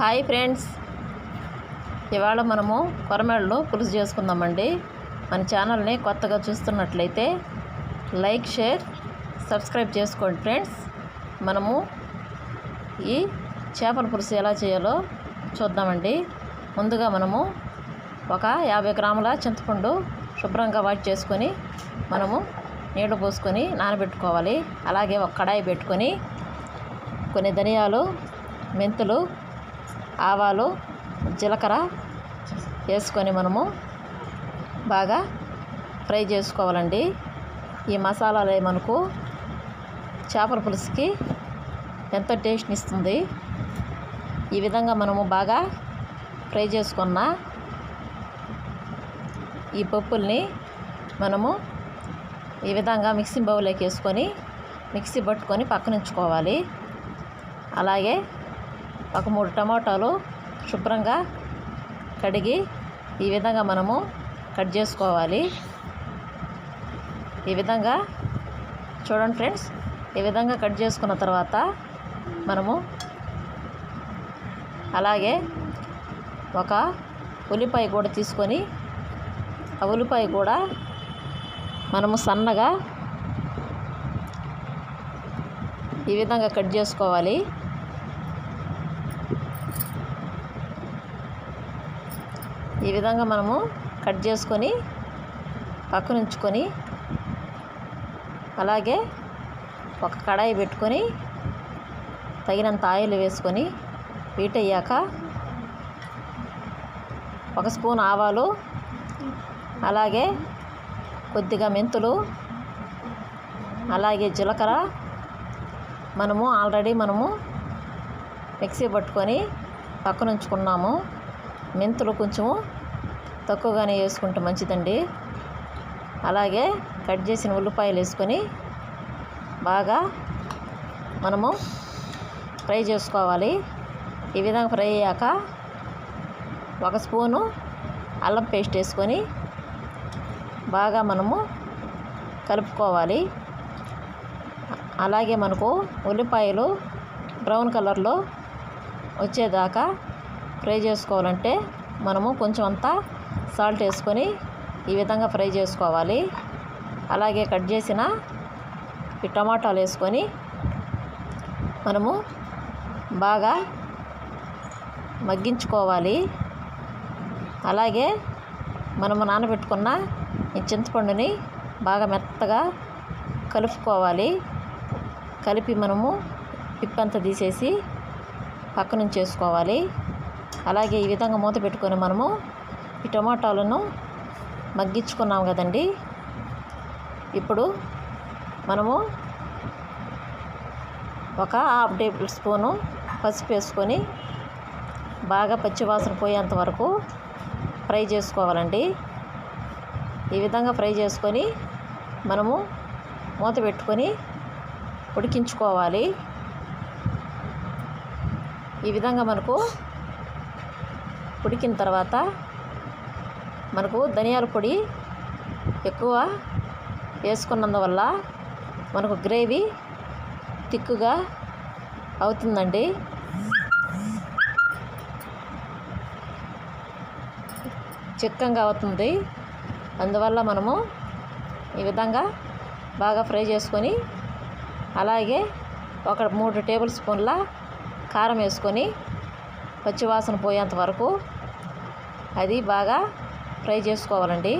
Hi friends. ఇవాళ మనము కొరమేళ్ళు పులుసు చేసుకుందామండి. మన ఛానల్ని కొత్తగా చూస్తున్నట్లయితే లైక్ షేర్ సబ్స్క్రైబ్ చేసుకోండి ఫ్రెండ్స్. మనము ఈ చేపల పులుసు ఎలా చేయాలో చూద్దామండి. ముందుగా మనము ఒక యాభై గ్రాముల చింతపండు శుభ్రంగా వాటి చేసుకొని మనము నీళ్ళు పోసుకొని నానబెట్టుకోవాలి. అలాగే ఒక కడాయి పెట్టుకొని కొన్ని ధనియాలు మెంతులు ఆవాలు జీలకర్ర వేసుకొని మనము బాగా ఫ్రై చేసుకోవాలండి. ఈ మసాలాలే మనకు చేపల పులుసుకి ఎంతో టేస్ట్ని ఇస్తుంది. ఈ విధంగా మనము బాగా ఫ్రై చేసుకున్న ఈ పప్పుల్ని మనము ఈ విధంగా మిక్సీ బౌల్లోకి వేసుకొని మిక్సీ పట్టుకొని పక్కనుంచుకోవాలి. అలాగే ఒక మూడు టమాటాలు శుభ్రంగా కడిగి ఈ విధంగా మనము కట్ చేసుకోవాలి. ఈ విధంగా చూడండి ఫ్రెండ్స్ ఈ విధంగా కట్ చేసుకున్న తర్వాత మనము అలాగే ఒక ఉల్లిపాయ కూడా తీసుకొని ఆ ఉల్లిపాయ కూడా మనము సన్నగా ఈ విధంగా కట్ చేసుకోవాలి. ఈ విధంగా మనము కట్ చేసుకొని పక్కన ఉంచుకొని అలాగే ఒక కడాయి పెట్టుకొని తగినంత ఆయిల్ వేసుకొని హీట్ అయ్యాక ఒక స్పూన్ ఆవాలు అలాగే కొద్దిగా మెంతులు అలాగే జీలకర్ర మనము ఆల్రెడీ మనము మిక్సీ పట్టుకొని పక్కన ఉంచుకున్నాము. మెంతులు కొంచెము తక్కువగానే వేసుకుంటే మంచిదండి. అలాగే కట్ చేసిన ఉల్లిపాయలు వేసుకొని బాగా మనము ఫ్రై చేసుకోవాలి. ఈ విధంగా ఫ్రై అయ్యాక ఒక స్పూను అల్లం పేస్ట్ వేసుకొని బాగా మనము కలుపుకోవాలి. అలాగే మనకు ఉల్లిపాయలు బ్రౌన్ కలర్లో వచ్చేదాకా ఫ్రై చేసుకోవాలంటే మనము కొంచెం అంతా సాల్ట్ వేసుకొని ఈ విధంగా ఫ్రై చేసుకోవాలి. అలాగే కట్ చేసిన ఈ టమాటాలు వేసుకొని మనము బాగా మగ్గించుకోవాలి. అలాగే మనము నానబెట్టుకున్న ఈ చింతపండుని బాగా మెత్తగా కలుపుకోవాలి. కలిపి మనము పిప్పంతా తీసేసి పక్కనుంచి చేసుకోవాలి అలాగే ఈ విధంగా మూత పెట్టుకొని మనము ఈ టమాటాలను మగ్గించుకున్నాం కదండి. ఇప్పుడు మనము ఒక హాఫ్ టేబుల్ స్పూను పసుపు వేసుకొని బాగా పచ్చివాసన పోయేంత వరకు ఫ్రై చేసుకోవాలండి. ఈ విధంగా ఫ్రై చేసుకొని మనము మూత పెట్టుకొని ఉడికించుకోవాలి. ఈ విధంగా మనకు ఉడికిన తర్వాత మనకు ధనియాల పొడి ఎక్కువ వేసుకున్నందువల్ల మనకు గ్రేవీ తిక్కుగా అవుతుందండి. చిక్కంగా అవుతుంది. అందువల్ల మనము ఈ విధంగా బాగా ఫ్రై చేసుకొని అలాగే ఒక మూడు టేబుల్ స్పూన్ల కారం వేసుకొని పచ్చివాసన పోయేంత వరకు అది బాగా ఫ్రై చేసుకోవాలండి.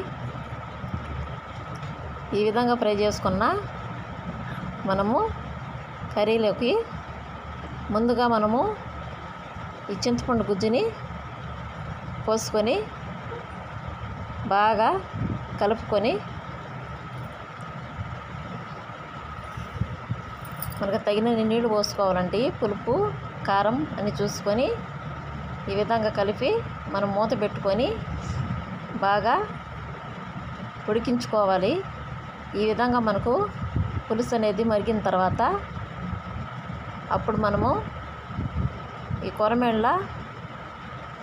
ఈ విధంగా ఫ్రై చేసుకున్న మనము కర్రీలోకి ముందుగా మనము ఈ చింతపండు గుజ్జుని పోసుకొని బాగా కలుపుకొని మనకు తగినన్ని నీళ్ళు పోసుకోవాలండి. పులుపు కారం అని చూసుకొని ఈ విధంగా కలిపి మనం మూత పెట్టుకొని బాగా ఉడికించుకోవాలి. ఈ విధంగా మనకు పులుసు అనేది మరిగిన తర్వాత అప్పుడు మనము ఈ కొరమేళ్ళ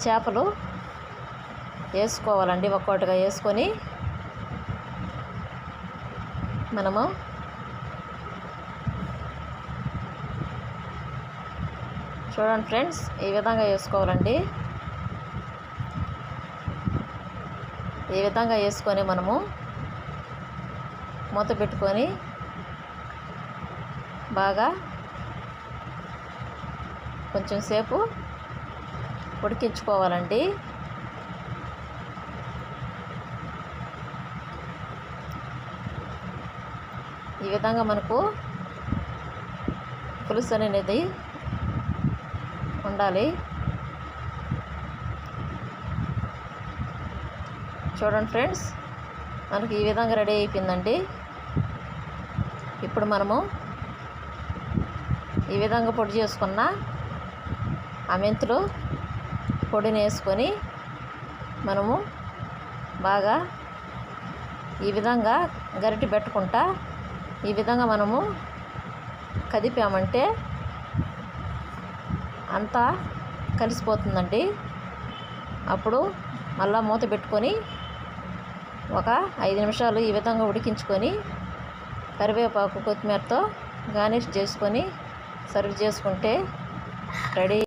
చేపలు వేసుకోవాలండి. ఒక్కొక్కటిగా వేసుకొని మనము చూడండి ఫ్రెండ్స్ ఈ విధంగా వేసుకోవాలండి. ఈ విధంగా వేసుకొని మనము మూత పెట్టుకొని బాగా కొంచెం సేపు ఉడికించుకోవాలండి. ఈ విధంగా మనకు పులుసు అనేది ఉండాలి. చూడండి ఫ్రెండ్స్ మనకి ఈ విధంగా రెడీ అయిపోయిందండి. ఇప్పుడు మనము ఈ విధంగా పొడి చేసుకున్న ఆ మెంతులు పొడిని వేసుకొని మనము బాగా ఈ విధంగా గరిటి పెట్టుకుంటా ఈ విధంగా మనము కదిపామంటే అంతా కలిసిపోతుందండి. అప్పుడు మళ్ళా మూత పెట్టుకొని ఒక ఐదు నిమిషాలు ఈ విధంగా ఉడికించుకొని కరివేపాకు కొత్తిమీరతో గార్నిష్ చేసుకొని సర్వ్ చేసుకుంటే రెడీ.